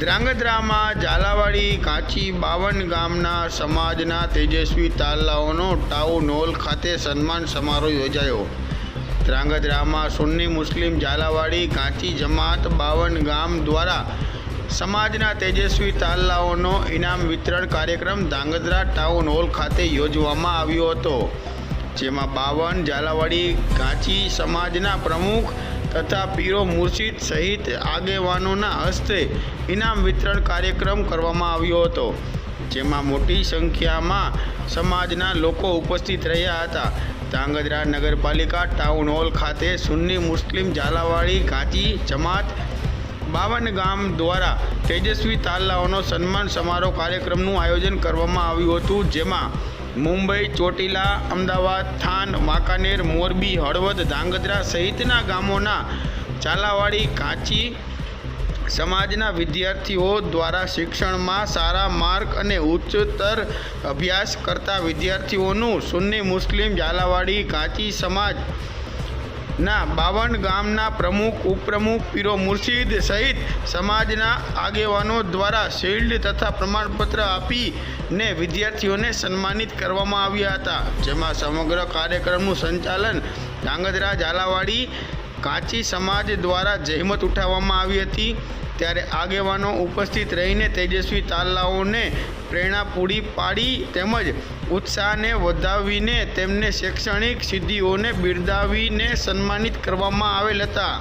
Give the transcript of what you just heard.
ધ્રાંગધ્રામાં ઝાલાવાડી કાંચી બાવન ગામના સમાજના તેજસ્વી તાલાઓનો ટાઉન હોલ ખાતે સન્માન સમારોહ યોજાયો. ધ્રાંગધ્રામાં સુન્ની મુસ્લિમ ઝાલાવાડી કાંચી જમાત બાવન ગામ દ્વારા સમાજના તેજસ્વી તાલ્લાઓનો ઇનામ વિતરણ કાર્યક્રમ ધ્રાંગધ્રા ટાઉન હોલ ખાતે યોજવામાં આવ્યો હતો. જેમાં બાવન ઝાલાવાડી કાંચી સમાજના પ્રમુખ તથા પીરો મુર્શિદ સહિત આગેવાનોના હસ્તે ઇનામ વિતરણ કાર્યક્રમ કરવામાં આવ્યો હતો, જેમાં મોટી સંખ્યામાં સમાજના લોકો ઉપસ્થિત રહ્યા હતા. ધ્રાંગધ્રા નગરપાલિકા ટાઉન હોલ ખાતે સુન્ની મુસ્લિમ ઝાલાવાડી ઘાંચી જમાત બાવન ગામ દ્વારા તેજસ્વી તાલ્લાઓનો સન્માન સમારોહ કાર્યક્રમનું આયોજન કરવામાં આવ્યું હતું, જેમાં મુંબઈ, ચોટીલા, અમદાવાદ, થાન, વાંકાનેર, મોરબી, હળવદ, ધાંગધ્રા સહિતના ગામોના ઝાલાવાડી, કાંચી સમાજના વિદ્યાર્થીઓ દ્વારા શિક્ષણમાં સારા માર્ક અને ઉચ્ચતર અભ્યાસ કરતા વિદ્યાર્થીઓનું સુન્ની મુસ્લિમ ઝાલાવાડી, કાચી સમાજ ના, બાવન ગામના પ્રમુખ, ઉપપ્રમુખ, પીરો મુર્શિદ સહિત સમાજના આગેવાનો દ્વારા શિલ્ડ તથા પ્રમાણપત્ર આપીને વિદ્યાર્થીઓને સન્માનિત કરવામાં આવ્યા હતા, જેમાં સમગ્ર કાર્યક્રમનું સંચાલન ધાંગધ્રા ઝાલાવાડી કાંચી સમાજ દ્વારા જહેમત ઉઠાવવામાં આવી હતી. ત્યારે આગેવાનો ઉપસ્થિત રહીને તેજસ્વી તાલાઓને પ્રેરણા પૂરી પાડી તેમજ ઉત્સાહને વધાવીને તેમને શૈક્ષણિક સિદ્ધિઓને બિરદાવીને સન્માનિત કરવામાં આવેલ હતા.